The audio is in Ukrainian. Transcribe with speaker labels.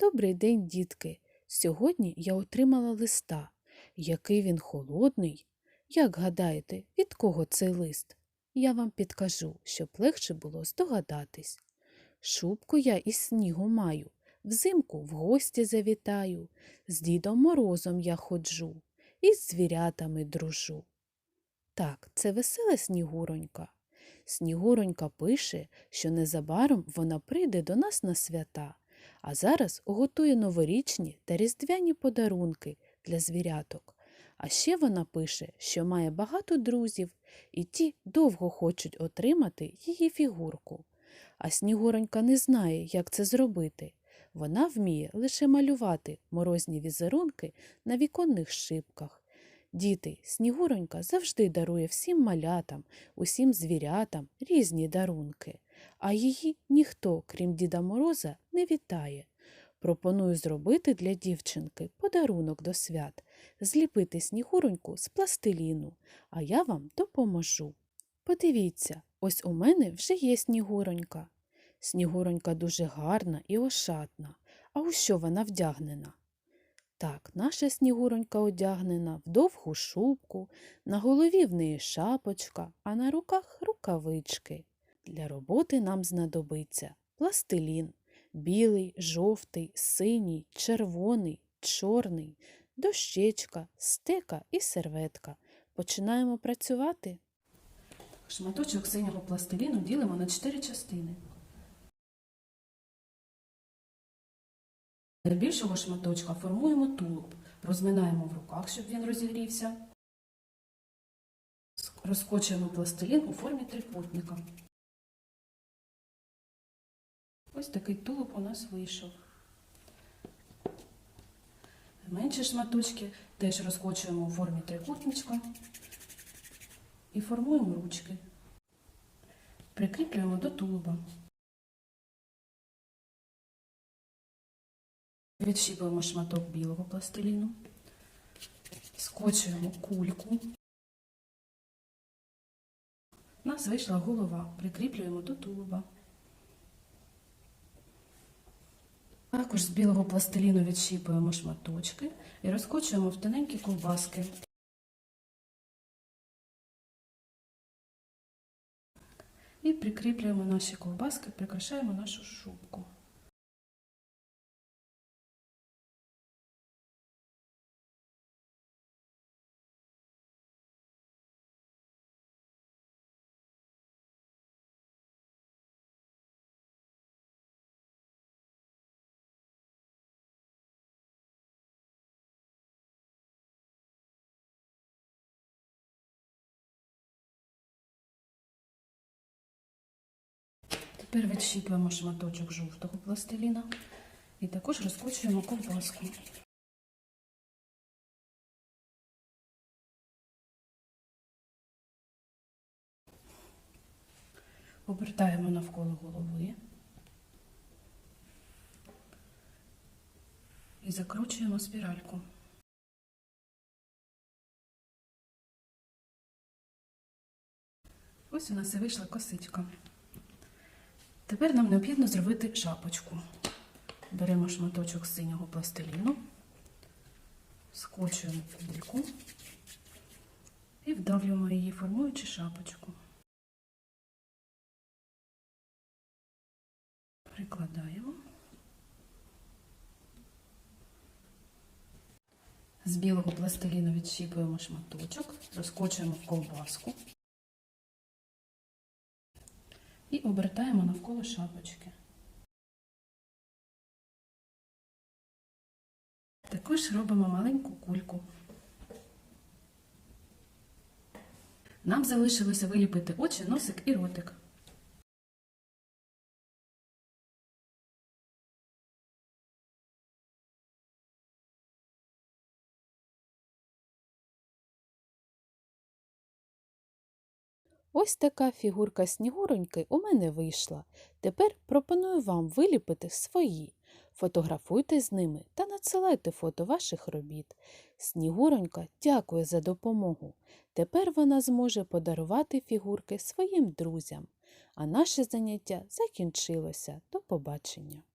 Speaker 1: Добрий день, дітки. Сьогодні я отримала листа. Який він холодний. Як гадаєте, від кого цей лист? Я вам підкажу, щоб легше було здогадатись. Шубку я із снігу маю, взимку в гості завітаю, з Дідом Морозом я ходжу, і з звірятами дружу. Так, це весела Снігуронька. Снігуронька пише, що незабаром вона прийде до нас на свята, а зараз готує новорічні та різдвяні подарунки для звіряток. А ще вона пише, що має багато друзів, і ті довго хочуть отримати її фігурку. А Снігуронька не знає, як це зробити. Вона вміє лише малювати морозні візерунки на віконних шибках. Діти, Снігуронька завжди дарує всім малятам, усім звірятам різні дарунки, а її ніхто, крім Діда Мороза, не вітає. Пропоную зробити для дівчинки подарунок до свят, зліпити снігуроньку з пластиліну, а я вам допоможу. Подивіться, ось у мене вже є снігуронька. Снігуронька дуже гарна і ошатна. А у що вона вдягнена? Так, наша снігуронька одягнена в довгу шубку, на голові в неї шапочка, а на руках рукавички. Для роботи нам знадобиться пластилін білий, жовтий, синій, червоний, чорний, дощечка, стека і серветка. Починаємо працювати.
Speaker 2: Шматочок синього пластиліну ділимо на 4 частини. Для більшого шматочка формуємо тулуб, розминаємо в руках, щоб він розігрівся. Розкочуємо пластилін у формі трикутника. Ось такий тулуб у нас вийшов. Менші шматочки теж розкочуємо у формі трикутничка і формуємо ручки. Прикріплюємо до тулуба. Відщіпуємо шматок білого пластиліну, скочуємо кульку. У нас вийшла голова, прикріплюємо до тулуба. Також з білого пластиліну відщіпуємо шматочки і розкочуємо в тоненькі ковбаски. І прикріплюємо наші ковбаски, прикрашаємо нашу шубку. Тепер відщіпуємо шматочок жовтого пластиліна і також розкочуємо ковбаску. Обертаємо навколо голови і закручуємо спіральку. Ось у нас і вийшла косичка. Тепер нам необхідно зробити шапочку. Беремо шматочок синього пластиліну, скочуємо кульку і вдавлюємо її, формуючи шапочку. Прикладаємо. З білого пластиліну відщіпуємо шматочок, розкочуємо в ковбаску і обертаємо навколо шапочки. Також робимо маленьку кульку. Нам залишилося виліпити очі, носик і ротик.
Speaker 1: Ось така фігурка снігуроньки у мене вийшла. Тепер пропоную вам виліпити свої. Фотографуйте з ними та надсилайте фото ваших робіт. Снігуронька дякує за допомогу. Тепер вона зможе подарувати фігурки своїм друзям. А наше заняття закінчилося. До побачення!